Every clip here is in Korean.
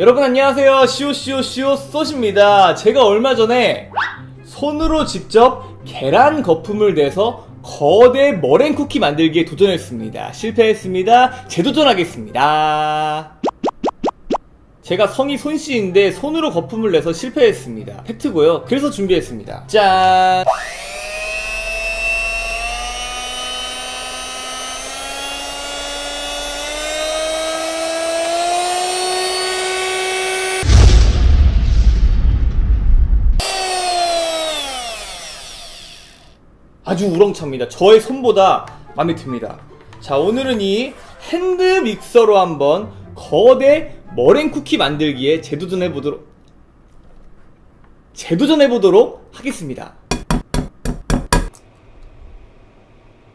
여러분 안녕하세요. 시오시오시오 쏘십니다. 제가 얼마 전에 손으로 직접 계란 거품을 내서 거대 머랭 쿠키 만들기에 도전했습니다. 실패했습니다. 재도전하겠습니다. 제가 성이 손씨인데 손으로 거품을 내서 실패했습니다. 팩트고요. 그래서 준비했습니다. 짠 아주 우렁찹니다. 저의 손보다 마음에 듭니다. 자, 오늘은 이 핸드 믹서로 한번 거대 머랭 쿠키 만들기에 재도전해 보도록 재도전해 보도록 하겠습니다.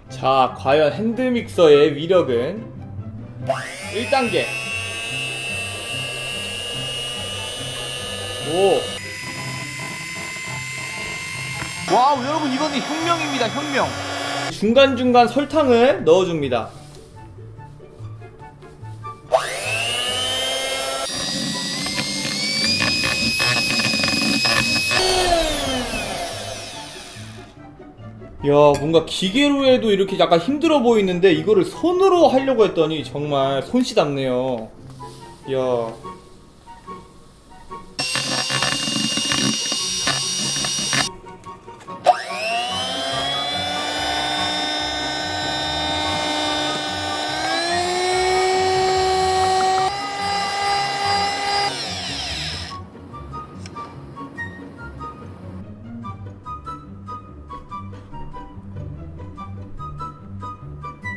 자, 과연 핸드 믹서의 위력은 1단계. 오. 와우 여러분 이거는 혁명입니다 혁명. 중간중간 설탕을 넣어줍니다. 야 뭔가 기계로 해도 이렇게 약간 힘들어 보이는데 이거를 손으로 하려고 했더니 정말 손씨 답네요. 야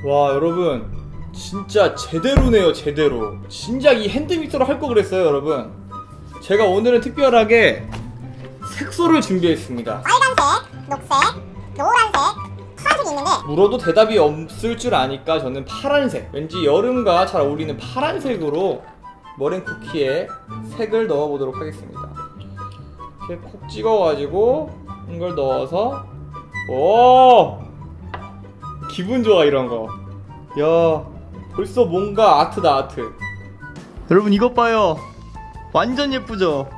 와 여러분. 진짜 제대로네요 제대로. 진작 이 핸드믹서로 할 거 그랬어요 여러분. 제가 오늘은 특별하게 색소를 준비했습니다. 빨간색, 녹색, 노란색, 파란색이 있는데 물어도 대답이 없을 줄 아니까 저는 파란색. 왠지 여름과 잘 어울리는 파란색으로 머랭 쿠키에 색을 넣어보도록 하겠습니다. 이렇게 콕 찍어가지고 이걸 넣어서 오 기분 좋아 이런 거 야 벌써 뭔가 아트다 아트. 여러분 이것 봐요. 완전 예쁘죠?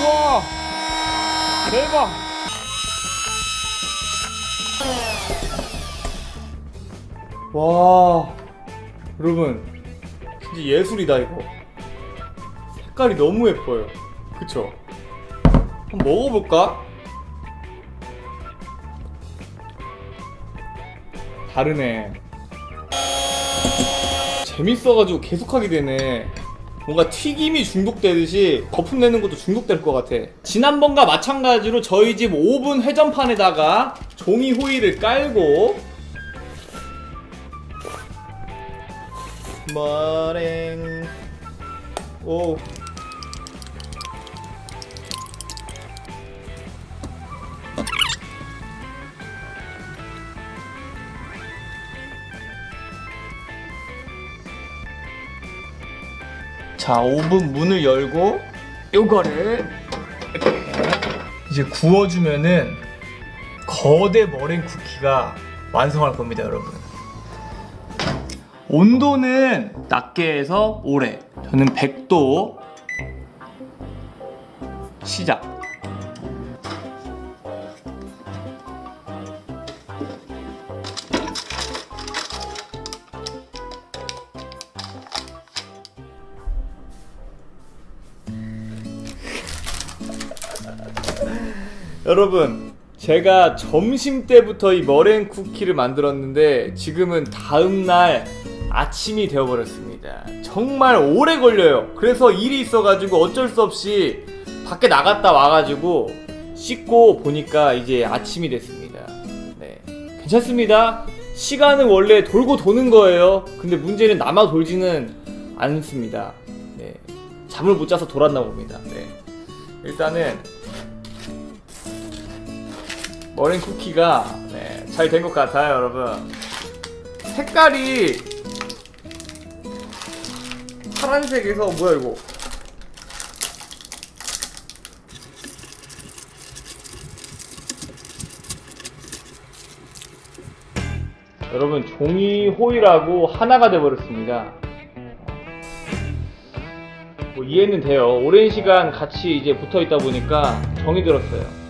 우와! 대박! 와 여러분. 진짜 예술이다 이거. 색깔이 너무 예뻐요. 그쵸 한번 먹어볼까? 다르네. 재밌어가지고 계속하게 되네. 뭔가 튀김이 중독되듯이 거품 내는 것도 중독될 것 같아. 지난번과 마찬가지로 저희 집 오븐 회전판에다가 종이 호일을 깔고 머랭. 오 자, 오븐 문을 열고 요거를 이제 구워주면은 거대 머랭 쿠키가 완성할 겁니다, 여러분. 온도는 낮게 해서 오래. 저는 100도 시작. 여러분 제가 점심 때부터 이 머랭 쿠키를 만들었는데 지금은 다음날 아침이 되어버렸습니다. 정말 오래 걸려요. 그래서 일이 있어가지고 어쩔 수 없이 밖에 나갔다 와가지고 씻고 보니까 이제 아침이 됐습니다. 네. 괜찮습니다. 시간은 원래 돌고 도는 거예요. 근데 문제는 남아 돌지는 않습니다. 네. 잠을 못 자서 돌았나 봅니다. 네. 일단은 머랭 쿠키가 네, 잘 된 것 같아요, 여러분. 색깔이 파란색에서 뭐야 이거? 여러분 종이 호일하고 하나가 돼버렸습니다. 뭐 이해는 돼요. 오랜 시간 같이 이제 붙어 있다 보니까 정이 들었어요.